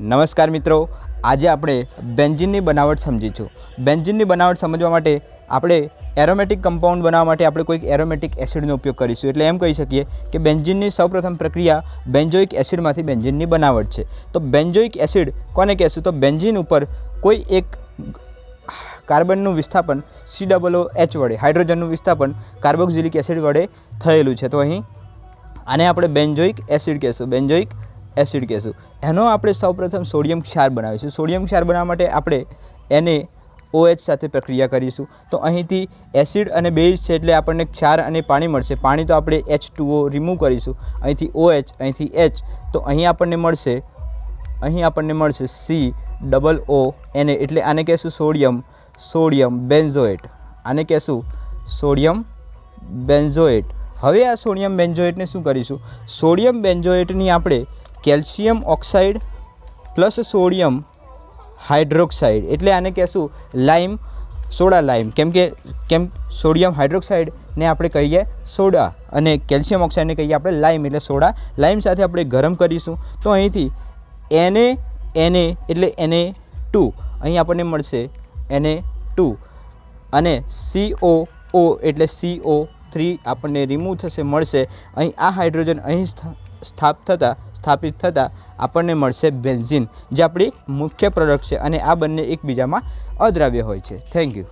નમસ્કાર મિત્રો, આજે આપણે બેન્જિનની બનાવટ સમજીશું. બેન્જિનની બનાવટ સમજવા માટે આપણે એરોમેટિક કમ્પાઉન્ડ બનાવવા માટે આપણે કોઈક એરોમેટિક એસિડનો ઉપયોગ કરીશું. એટલે એમ કહી શકીએ કે બેન્જિનની સૌપ્રથમ પ્રક્રિયા બેન્જોઇક એસિડમાંથી બેન્જિનની બનાવટ છે. તો બેન્જોઇક એસિડ કોને કહેશું? તો બેન્જિન ઉપર કોઈ એક કાર્બનનું વિસ્થાપન સી ડબલ એચ વડે, હાઇડ્રોજનનું વિસ્થાપન કાર્બોક્સિલિક એસિડ વડે થયેલું છે. તો અહીં આને આપણે બેન્જોઇક એસિડ કહેશું. બેન્ઝોઇક એસિડ કહેશું. એનો આપણે સૌપ્રથમ સોડિયમ ક્ષાર બનાવીશું. સોડિયમ ક્ષાર બનાવવા માટે આપણે એને ઓએચ સાથે પ્રક્રિયા કરીશું. તો અહીંથી એસિડ અને બેઝ છે એટલે આપણને ક્ષાર અને પાણી મળશે. પાણી તો આપણે એચ ટુઓ રિમૂવ કરીશું. અહીંથી ઓએચ, અહીંથી એચ તો અહીં આપણને મળશે, અહીં આપણને મળશે સી ડબલ ઓ એને એટલે આને કહેશું સોડિયમ સોડિયમ બેન્ઝોએટ. આને કહેશું સોડિયમ બેન્ઝોએટ. હવે આ સોડિયમ બેન્ઝોએટને શું કરીશું? સોડિયમ બેન્ઝોએટની આપણે calcium oxide plus sodium hydroxide. એટલે આને કહેશું લાઈમ સોડા લાઈમ કેમ કે, કેમ સોડિયમ હાઇડ્રોક્સાઇડને આપણે કહીએ સોડા અને કેલ્શિયમ ઓક્સાઇડને કહીએ આપણે લાઇમ એટલે સોડા. લાઇમ સાથે આપણે ગરમ કરીશું. તો અહીંથી એને એને એટલે એને ટુ. અહીં આપણને મળશે એને ટુ. અને સીઓ ઓ એટલે સીઓ થ્રી આપણને રિમૂવ થશે, મળશે. અહીં આ હાઇડ્રોજન અહીં સ્થા- સ્થાપ થતાં સ્થાપિત થતાં આપણને મળશે બેન્ઝિન, જે આપણી મુખ્ય પ્રોડક્ટ છે અને આ બંને એકબીજામાં અદ્રાવ્ય હોય છે. Thank you